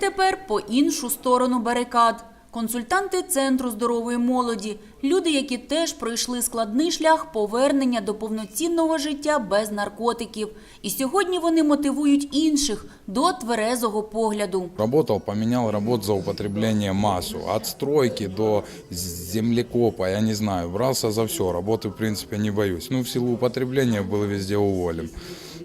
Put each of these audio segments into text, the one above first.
тепер по іншу сторону барикад. Консультанти центру здорової молоді, люди, які теж пройшли складний шлях повернення до повноцінного життя без наркотиків. І сьогодні вони мотивують інших до тверезого погляду. Работал, поменял работ за употребление массу. От стройки до землекопа, я не знаю, брался за все. Работы, в принципе, не боюсь. Ну, в силу употребления был везде уволен.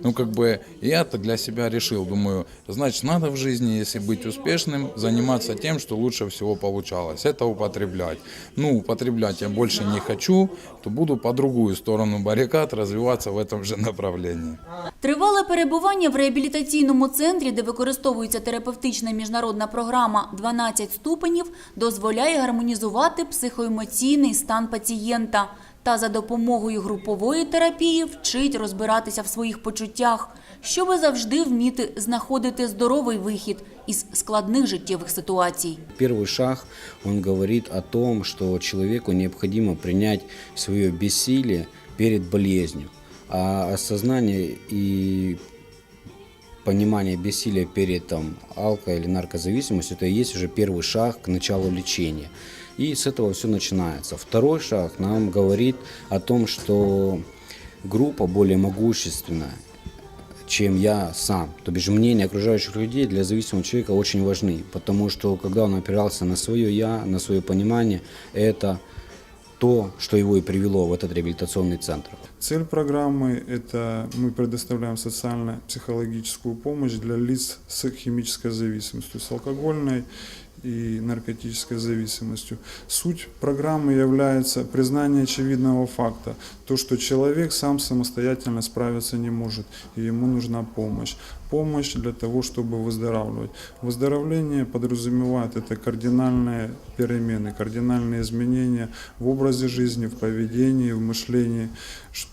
Ну, как бы, я-то для себя решил, думаю, значит, надо в жизни, если быть успешным, заниматься тем, что лучше всего получалось. Это употреблять. Ну, употреблять я больше не хочу, то буду по другую сторону баррикад развиваться в этом же направлении. Тривале перебування в реабілітаційному центрі, де використовується терапевтична міжнародна програма «12 ступенів, дозволяє гармонізувати психоемоційний стан пацієнта та за допомогою групової терапії вчить розбиратися в своїх почуттях, щоби завжди вміти знаходити здоровий вихід із складних життєвих ситуацій. Первый шаг, он говорит о том, что человеку необходимо принять свое бессилие перед болезнью. А осознание и понимание бессилия перед там, алко- или наркозависимостью, это и есть уже первый шаг к началу лечения. И с этого все начинается. Второй шаг нам говорит о том, что группа более могущественная, чем я сам. То бишь мнения окружающих людей для зависимого человека очень важны, потому что когда он опирался на свое я, на свое понимание, это то, что его и привело в этот реабилитационный центр. Цель программы – это мы предоставляем социально-психологическую помощь для лиц с химической зависимостью, с алкогольной и наркотической зависимостью. Суть программы является признание очевидного факта, то, что человек сам самостоятельно справиться не может, и ему нужна помощь. Помощь для того, чтобы выздоравливать. Выздоровление подразумевает это кардинальные перемены, кардинальные изменения в образе жизни, в поведении, в мышлении,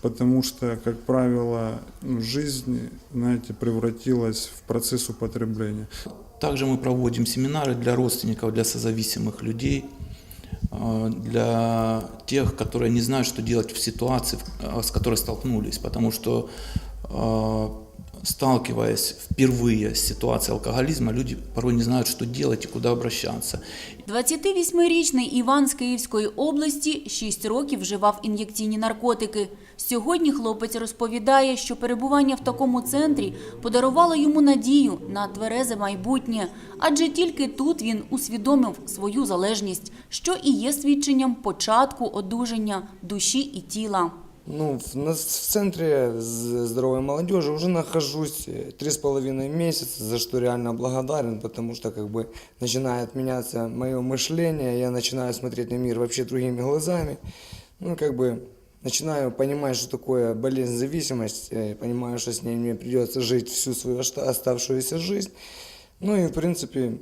потому что, как правило, жизнь, знаете, превратилась в процесс употребления. Также мы проводим семинары для родственников, для созависимых людей, э, для тех, которые не знают, что делать в ситуации, в- э, с которой столкнулись, потому что э, сталкиваясь впервые с ситуацией алкоголизма, люди порой не знают, что делать и куда обращаться. 28-річний Іван з Київської області 6 років вживав ін'єкційні наркотики. Сьогодні хлопець розповідає, що перебування в такому центрі подарувало йому надію на тверезе майбутнє, адже тільки тут він усвідомив свою залежність, що і є свідченням початку одужання душі і тіла. Ну, в, на- в центре з- здоровой молодежи уже нахожусь э, три с половиной месяца, за что реально благодарен, потому что как бы начинает меняться мое мышление, я начинаю смотреть на мир вообще другими глазами, ну, как бы начинаю понимать, что такое болезнь зависимость, э, понимаю, что с ней мне придется жить всю свою оста- оставшуюся жизнь, ну и в принципе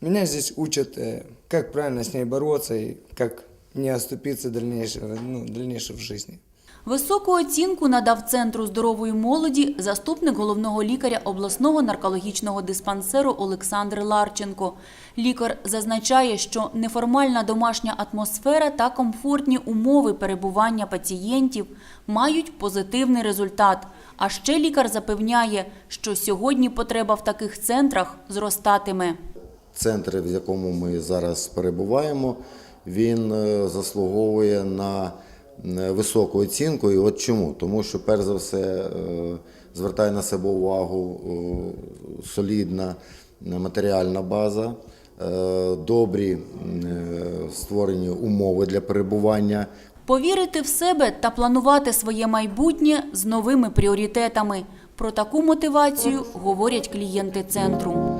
меня здесь учат, э, как правильно с ней бороться и как не оступиться дальнейшего, ну, дальнейшего в жизни. Високу оцінку надав Центру здорової молоді заступник головного лікаря обласного наркологічного диспансеру Олександр Ларченко. Лікар зазначає, що неформальна домашня атмосфера та комфортні умови перебування пацієнтів мають позитивний результат. А ще лікар запевняє, що сьогодні потреба в таких центрах зростатиме. центр, в якому ми зараз перебуваємо, він е, заслуговує на високу оцінку. І от чому? Тому що, перш за все, е, звертає на себе увагу е, солідна матеріальна база, е, добрі е, створені умови для перебування. Повірити в себе та планувати своє майбутнє з новими пріоритетами. Про таку мотивацію говорять клієнти центру.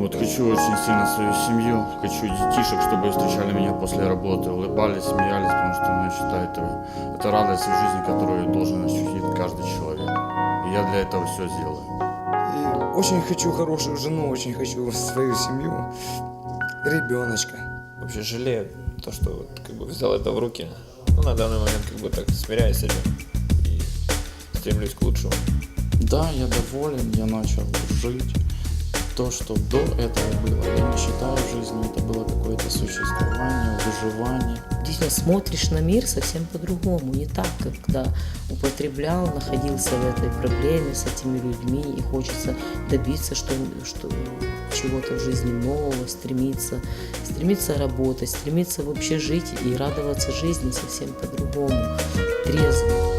Вот, хочу очень сильно свою семью, хочу детишек, чтобы встречали меня после работы, улыбались, смеялись, потому что ну, я считаю, это, это радость в жизни, которую должен ощутить каждый человек. И я для этого все сделаю. И очень хочу хорошую жену, очень хочу свою семью, ребеночка. вообще жалею то, что вот, как бы взял это в руки. Ну, на данный момент как бы так смиряюсь с этим и стремлюсь к лучшему. Да, я доволен, я начал жить. То, что до этого было, я не считаю жизнью, это было какое-то существование, выживание. Конечно, смотришь на мир совсем по-другому. Не так, как когда употреблял, находился в этой проблеме с этими людьми и хочется добиться что, что, чего-то в жизни нового, стремиться, стремиться работать, стремиться вообще жить и радоваться жизни совсем по-другому, трезво.